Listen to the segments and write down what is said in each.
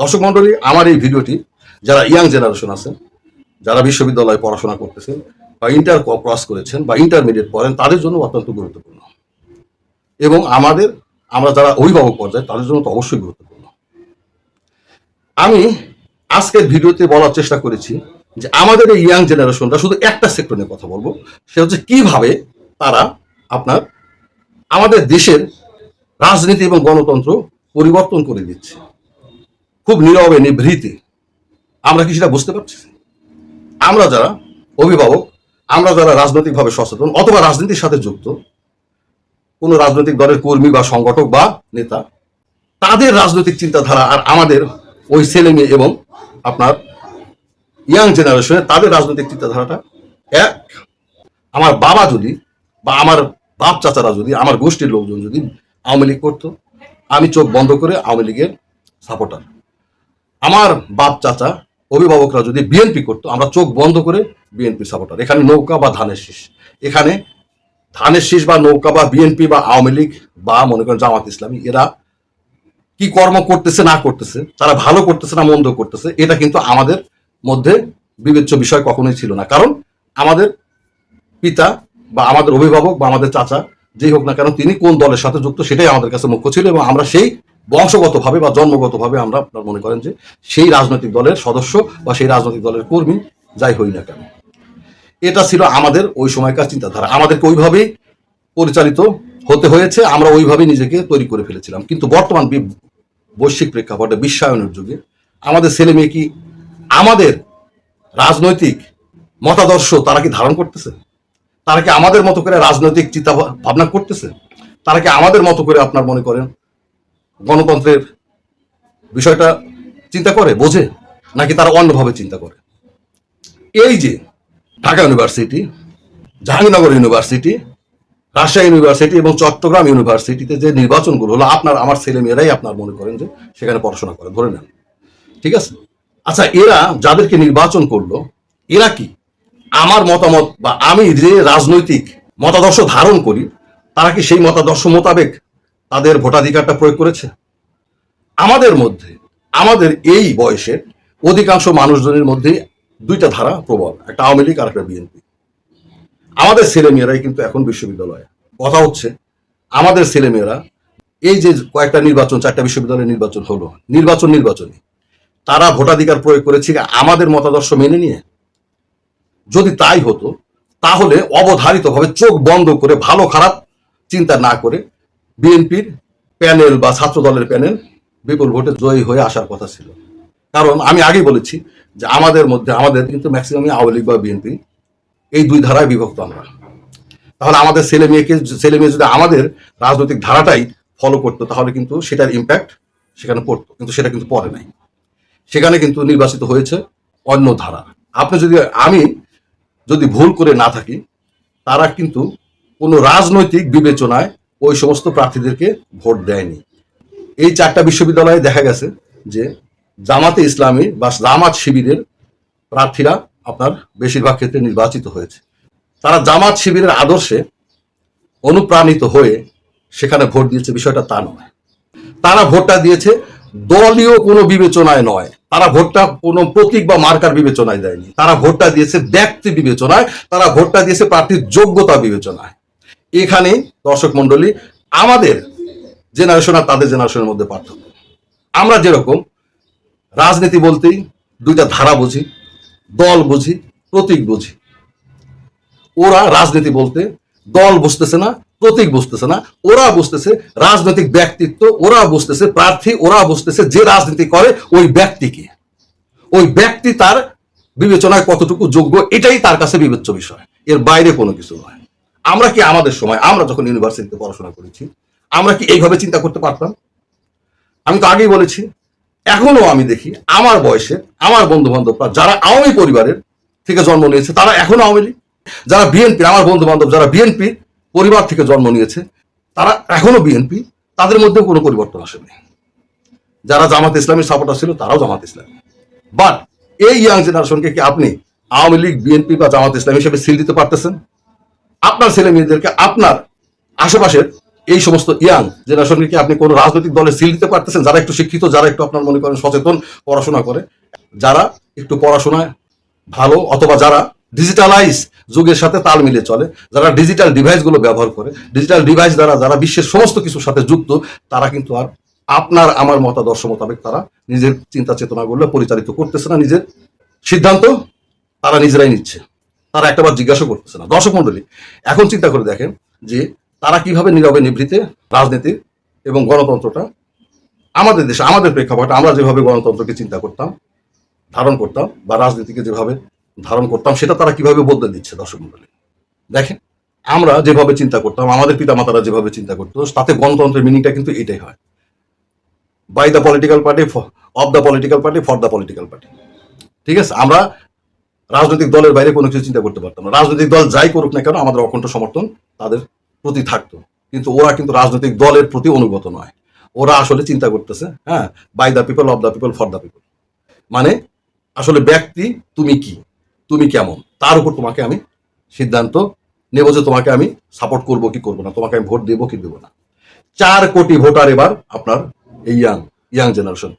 দর্শক মন্ডলী, আমার এই ভিডিওটি যারা ইয়াং জেনারেশন আছেন, যারা বিশ্ববিদ্যালয়ে পড়াশোনা করতেছেন বা ইন্টার ক্রস করেছেন বা ইন্টারমিডিয়েট পড়েন, তাদের জন্য অত্যন্ত গুরুত্বপূর্ণ। এবং আমাদের, আমরা যারা অভিভাবক পর্যায়ে, তাদের জন্য তো অবশ্যই গুরুত্বপূর্ণ। আমি আজকের ভিডিওতে বলার চেষ্টা করেছি যে আমাদের এই ইয়াং জেনারেশনটা শুধু একটা সেক্টর নিয়ে কথা বলব, সেটা হচ্ছে কীভাবে তারা আপনার আমাদের দেশের রাজনীতি এবং গণতন্ত্র পরিবর্তন করে দিচ্ছে। খুব নীরবে, নিভৃতে। আমরা কি সেটা বুঝতে পারছি? আমরা যারা অভিভাবক, আমরা যারা রাজনৈতিকভাবে সচেতন অথবা রাজনীতির সাথে যুক্ত, কোনো রাজনৈতিক দলের কর্মী বা সংগঠক বা নেতা, তাদের রাজনৈতিক চিন্তাধারা আর আমাদের ওই ছেলে মেয়ে এবং আপনার ইয়াং জেনারেশনের তাদের রাজনৈতিক চিন্তাধারাটা এক। আমার বাবা যদি বা আমার বাপ চাচারা যদি, আমার গোষ্ঠীর লোকজন যদি আওয়ামী লীগ করতো, আমি চোখ বন্ধ করে আওয়ামী লীগের সাপোর্টার আমার বাপ, চাচা, অভিভাবকরা যদি বিএনপি করতো, আমরা চোখ বন্ধ করে বিএনপি সাপোর্টার এখানে নৌকা বা ধানের শীষ। এখানে ধানের শীষ বা নৌকা বা বিএনপি বা আওয়ামী লীগ বা মনে করেন জামাত ইসলামী, এরা কি কর্ম করতেছে, না করতেছে, তারা ভালো করতেছে না মন্দ করতেছে, এটা কিন্তু আমাদের মধ্যে বিবেচ্য বিষয় কখনোই ছিল না। কারণ আমাদের পিতা বা আমাদের অভিভাবক বা আমাদের চাচা, যেই হোক না কেন, তিনি কোন দলের সাথে যুক্ত, সেটাই আমাদের কাছে মুখ্য ছিল এবং আমরা সেই বংশগতভাবে বা জন্মগতভাবে আমরা আপনার মনে করেন যে সেই রাজনৈতিক দলের সদস্য বা সেই রাজনৈতিক দলের কর্মী, যাই হই না কেন। এটা ছিল আমাদের ওই সময়কার চিন্তাধারা। আমাদেরকে ওইভাবেই পরিচালিত হতে হয়েছে, আমরা ওইভাবেই নিজেকে তৈরি করে ফেলেছিলাম। কিন্তু বর্তমান বৈশ্বিক প্রেক্ষাপটে, বিশ্বায়নের যুগে আমাদের ছেলে মেয়ে কি আমাদের রাজনৈতিক মতাদর্শ তারা কি ধারণ করতেছে? তারা কি আমাদের মতো করে রাজনৈতিক চিন্তা ভাবনা করতেছে? তারা কি আমাদের মতো করে আপনার মনে করেন গণতন্ত্রের বিষয়টা চিন্তা করে, বোঝে? নাকি তারা অন্যভাবে চিন্তা করে? এই যে Dhaka university, Jahangirnagar university, Rajshahi university এবং চট্টগ্রাম ইউনিভার্সিটিতে যে নির্বাচনগুলো হলো, আপনার, আমার ছেলে মেয়েরাই আপনার মনে করেন যে সেখানে পড়াশোনা করে, ধরে নেন। ঠিক আছে? আচ্ছা এরা যাদেরকে নির্বাচন করল, এরা কি? আমার মতামত বা আমি যে রাজনৈতিক মতাদর্শ ধারণ করি, তারা কি সেই মতাদর্শ মোতাবেক তাদের ভোটাধিকারটা প্রয়োগ করেছে। আমাদের মধ্যে, আমাদের এই বয়সের অধিকাংশ মানুষজনের মধ্যে দুইটা ধারা প্রবল, একটা আওয়ামী লীগ আর একটা বিএনপি। আমাদের ছেলেমেয়েরাই কিন্তু এখন বিশ্ববিদ্যালয়ে। কথা হচ্ছে, আমাদের ছেলেমেয়েরা এই যে কয়েকটা নির্বাচন, চারটা বিশ্ববিদ্যালয়ের নির্বাচন হলো, নির্বাচন নির্বাচনী, তারা ভোটাধিকার প্রয়োগ করেছে আমাদের মতাদর্শ মেনে নিয়ে? যদি তাই হতো, তাহলে অবধারিতভাবে চোখ বন্ধ করে, ভালো খারাপ চিন্তা না করে বিএনপির প্যানেল বা ছাত্র দলের প্যানেল বিপুল ভোটে জয়ী হয়ে আসার কথা ছিল। কারণ আমি আগেই বলেছি যে আমাদের মধ্যে, আমাদের কিন্তু ম্যাক্সিমামই আওয়ামী লীগ বা বিএনপি, এই দুই ধারায় বিভক্ত আমরা। তাহলে আমাদের ছেলে মেয়েকে, ছেলে মেয়ে যদি আমাদের রাজনৈতিক ধারাটাই ফলো করতো, তাহলে কিন্তু সেটার ইম্প্যাক্ট সেখানে পড়তো, কিন্তু সেটা কিন্তু পড়ে নাই। সেখানে কিন্তু নির্বাচিত হয়েছে অন্য ধারা। আপনি যদি, আমি যদি ভুল করে না থাকি, তারা কিন্তু কোনো রাজনৈতিক বিবেচনায় ওই সমস্ত প্রার্থীদেরকে ভোট দেয়নি। এই চারটা বিশ্ববিদ্যালয়ে দেখা গেছে যে জামাতে ইসলামী বা জামাত শিবিরের প্রার্থীরা আপনার বেশিরভাগ ক্ষেত্রে নির্বাচিত হয়েছে। তারা জামাত শিবিরের আদর্শে অনুপ্রাণিত হয়ে সেখানে ভোট দিয়েছে, বিষয়টা তা নয়। তারা ভোটটা দিয়েছে, দলীয় কোনো বিবেচনায় নয়। তারা ভোটটা কোনো প্রতীক বা মার্কার বিবেচনায় দেয়নি। তারা ভোটটা দিয়েছে ব্যক্তি বিবেচনায়, তারা ভোটটা দিয়েছে প্রার্থীর যোগ্যতা বিবেচনায়। এখানে দর্শক মন্ডলী আমাদের জেনারেশন আর তাদের জেনারেশনের মধ্যে পার্থক্য। আমরা যেরকম রাজনীতি বলতেই দুইটা ধারা বুঝি, দল বুঝি, প্রতীক বুঝি। ওরা রাজনীতি বলতে দল বুঝতেছে না, প্রতীক বুঝতেছে না, ওরা বুঝতেছে রাজনৈতিক ব্যক্তিত্ব, ওরা বুঝতেছে প্রার্থী, ওরা বুঝতেছে যে রাজনীতি করে ওই ব্যক্তিকে। ওই ব্যক্তি তার বিবেচনায় কতটুকু যোগ্য, এটাই তার কাছে বিবেচ্য বিষয়। এর বাইরে কোনো কিছু নয়। আমরা কি আমাদের সময়, আমরা যখন ইউনিভার্সিটিতে পড়াশোনা করেছি, আমরা কি এইভাবে চিন্তা করতে পারতাম? আমি তো আগেই বলেছি, এখনও আমি দেখি আমার বয়সে আমার বন্ধু বান্ধবরা যারা আওয়ামী পরিবারের থেকে জন্ম নিয়েছে, তারা এখনও আওয়ামী লীগ, যারা বিএনপি, আমার বন্ধু বান্ধব যারা বিএনপি পরিবার থেকে জন্ম নিয়েছে, তারা এখনও বিএনপি, তাদের মধ্যেও কোনো পরিবর্তন আসেনি। যারা জামাত ইসলামের সাপোর্টার ছিল তারাও জামাত ইসলামী। বাট এই ইয়াং জেনারেশনকে কি আপনি আওয়ামী লীগ, বিএনপি বা জামাত ইসলাম হিসেবে সিল দিতে পারতেছেন? আপনার ছেলে মেয়েদেরকে আপনার আশেপাশের এই সমস্ত ইয়াং জেনারেশনকে কি আপনি কোনো রাজনৈতিক দলে সিল দিতে পারতেছেন? যারা একটু শিক্ষিত, যারা একটু আপনার মনে করেন সচেতন, পড়াশোনা করে। যারা একটু পড়াশোনায় ভালো অথবা যারা ডিজিটালাইজ যুগের সাথে তাল মিলিয়ে চলে, যারা ডিজিটাল ডিভাইসগুলো ব্যবহার করে ডিজিটাল ডিভাইস দ্বারা যারা বিশ্বের সমস্ত কিছুর সাথে যুক্ত, তারা কিন্তু আর আপনার, আমার মতাদর্শ মোতাবেক তারা নিজের চিন্তা চেতনাগুলো পরিচালিত করতেছে না, নিজের সিদ্ধান্ত তারা নিজেরাই নিচ্ছে। তারা একটাবার জিজ্ঞাসা করতেছে না। দর্শক মন্ডলী এখন চিন্তা করে দেখেন যে তারা কীভাবে নীরবে নিভৃতে রাজনীতি এবং গণতন্ত্রটা আমাদের দেশে, আমাদের প্রেক্ষাপটে আমরা যেভাবে গণতন্ত্রকে চিন্তা করতাম, ধারণ করতাম বা রাজনীতিকে যেভাবে ধারণ করতাম, সেটা তারা কীভাবে বদলে দিচ্ছে দর্শক মন্ডলী দেখেন, আমরা যেভাবে চিন্তা করতাম, আমাদের পিতামাতারা যেভাবে চিন্তা করতো, তাতে গণতন্ত্রের মিনিংটা কিন্তু এটাই হয়। By the political party of the political party for the political party ঠিক আছে? আমরা রাজনৈতিক দলের বাইরে কোনো কিছু চিন্তা করতে পারতাম না। রাজনৈতিক দল যাই করুক না কেন, আমাদের অকণ্ঠ সমর্থন তাদের প্রতি থাকতো। কিন্তু ওরা কিন্তু রাজনৈতিক দলের প্রতি অনুগত নয়। ওরা আসলে চিন্তা করতেছে হ্যাঁ by the people of the people for the people মানে আসলে ব্যক্তি তুমি কি? তুমি কেমন? তার উপর তোমাকে আমি সিদ্ধান্ত নেব যে তোমাকে আমি সাপোর্ট করব কি করব না। তোমাকে আমি ভোট দেবো কি দেবো না। চার কোটি ভোটার এবার আপনার এই young young generation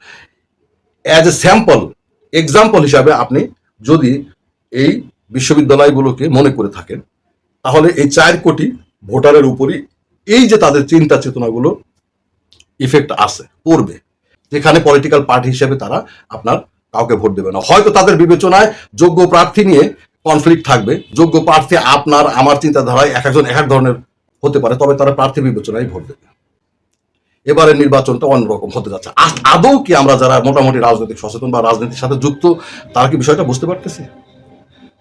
as a sample example হিসাবে আপনি যদি এই বিশ্ববিদ্যালয়গুলোকে মনে করে থাকেন, তাহলে এই চার কোটি ভোটারের উপরই এই যে তাদের চিন্তা চেতনাগুলো ইফেক্ট আছে, পড়বে। যেখানে পলিটিক্যাল পার্টি হিসেবে তারা আপনার কাউকে ভোট দেবে না। হয়তো তাদের বিবেচনায় যোগ্য প্রার্থী নিয়ে কনফ্লিক্ট থাকবে, যোগ্য প্রার্থী আপনার আমার চিন্তাধারায় এক একজন এক এক ধরনের হতে পারে, তবে তারা প্রার্থী বিবেচনায় ভোট দেবে। এবারে নির্বাচনটা অন্যরকম হতে যাচ্ছে। আদৌ কি আমরা যারা মোটামুটি রাজনৈতিক সচেতন বা রাজনীতির সাথে যুক্ত, তারা কি বিষয়টা বুঝতে পারতেছি?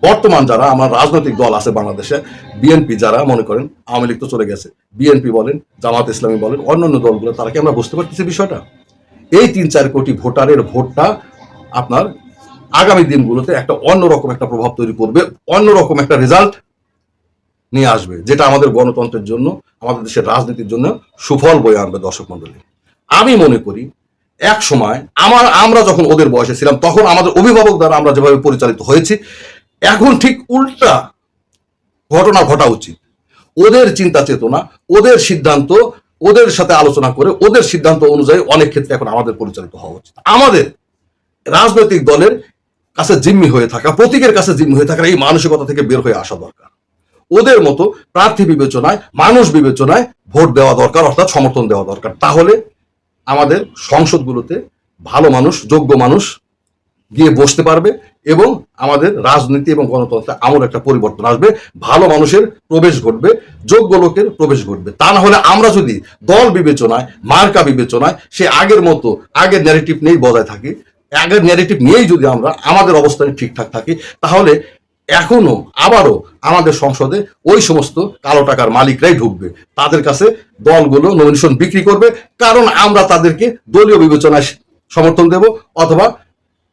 বর্তমান যারা আমার রাজনৈতিক দল আছে বাংলাদেশে, বিএনপি যারা, মনে করেন, আওয়ামী লীগ তো চলে গেছে, বিএনপি বলেন, জামাত ইসলামী বলেন, অন্যান্য দলগুলো, তারা কি আমরা বুঝতে পারতেছি বিষয়টা? এই তিন চার কোটি ভোটারের ভোটটা আপনার আগামী দিনগুলোতে একটা অন্যরকম একটা প্রভাব তৈরি করবে, অন্যরকম একটা রেজাল্ট নিয়ে আসবে, যেটা আমাদের গণতন্ত্রের জন্য, আমাদের দেশের রাজনীতির জন্য সুফল বয়ে আনবে, দর্শক মন্ডলী আমি মনে করি, এক সময় আমার, আমরা যখন ওদের বয়সে ছিলাম, তখন আমাদের অভিভাবক দ্বারা আমরা যেভাবে পরিচালিত হয়েছি এখন ঠিক উল্টা ঘটনা ঘটা উচিত। ওদের চিন্তা চেতনা, ওদের সিদ্ধান্ত, ওদের সাথে আলোচনা করে, ওদের সিদ্ধান্ত অনুযায়ী অনেক ক্ষেত্রে এখন আমাদের পরিচালিত হওয়া উচিত। আমাদের রাজনৈতিক দলের কাছে জিম্মি হয়ে থাকা, প্রতীকের কাছে জিম্মি হয়ে থাকা এই মানসিকতা থেকে বের হয়ে আসা দরকার। ওদের মতো প্রার্থী বিবেচনায়, মানুষ বিবেচনায় ভোট দেওয়া দরকার, অর্থাৎ সমর্থন দেওয়া দরকার। তাহলে আমাদের সংসদগুলোতে ভালো মানুষ, যোগ্য মানুষ গিয়ে বসতে পারবে এবং আমাদের রাজনীতি এবং গণতন্ত্রে আমল একটা পরিবর্তন আসবে। ভালো মানুষের প্রবেশ ঘটবে, যোগ্য লোকের প্রবেশ ঘটবে। তা না হলে আমরা যদি দল বিবেচনায়, মার্কা বিবেচনায়, সে আগের মতো, আগের ন্যারেটিভ নিয়েই বজায় থাকি, আগের ন্যারেটিভ নিয়েই যদি আমরা আমাদের অবস্থানে ঠিকঠাক থাকি, তাহলে এখনও আবারও আমাদের সংসদে ওই সমস্ত কালো টাকার মালিকরাই ঢুকবে। তাদের কাছে দলগুলো নমিনেশন বিক্রি করবে, কারণ আমরা তাদেরকে দলীয় বিবেচনায় সমর্থন দেব অথবা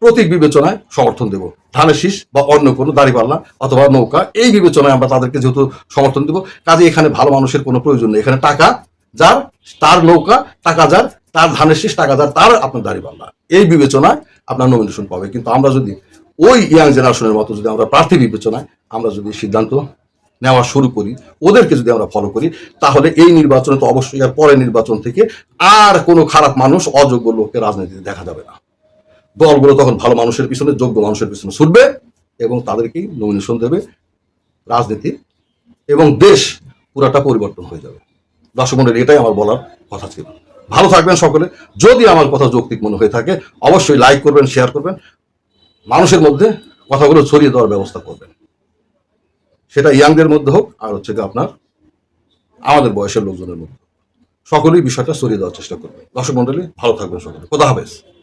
প্রতীক বিবেচনায় সমর্থন দেব। ধানের শীষ বা অন্য কোনো দাড়িপাল্লা অথবা নৌকা, এই বিবেচনায় আমরা তাদেরকে যেহেতু সমর্থন দেব, কাজে এখানে ভালো মানুষের কোনো প্রয়োজন নেই। এখানে টাকা যার, তার নৌকা, টাকা যার, তার ধানের শীষ, টাকা যার, তার আপনার দাড়িপাল্লা। এই বিবেচনায় আপনার নমিনেশন পাবে। কিন্তু আমরা যদি ওই ইয়াং জেনারেশনের মতো যদি আমরা প্রার্থী বিবেচনায় আমরা যদি সিদ্ধান্ত নেওয়া শুরু করি, ওদেরকে যদি আমরা ফলো করি, তাহলে এই নির্বাচনে তো অবশ্যই আর পরের নির্বাচন থেকে আর কোনো খারাপ মানুষ, অযোগ্য লোককে রাজনীতিতে দেখা যাবে না। দলগুলো তখন ভালো মানুষের পিছনে, যোগ্য মানুষের পিছনে ছুটবে এবং তাদেরকেই নমিনেশন দেবে রাজনীতি এবং দেশ পুরাটা পরিবর্তন হয়ে যাবে। দর্শক মন্ডলী এটাই আমার বলার কথা ছিল। ভালো থাকবেন সকলে। যদি আমার কথা যৌক্তিক মনে হয়ে থাকে, অবশ্যই লাইক করবেন শেয়ার করবেন। মানুষের মধ্যে কথাগুলো ছড়িয়ে দেওয়ার ব্যবস্থা করবেন। সেটা ইয়াংদের মধ্যে হোক, আর হচ্ছে আপনার আমাদের বয়সের লোকজনের মধ্যে সকলেই বিষয়টা ছড়িয়ে দেওয়ার চেষ্টা করবেন। দর্শক মন্ডলী, ভালো থাকবেন সকলে। খোদা হাফেজ।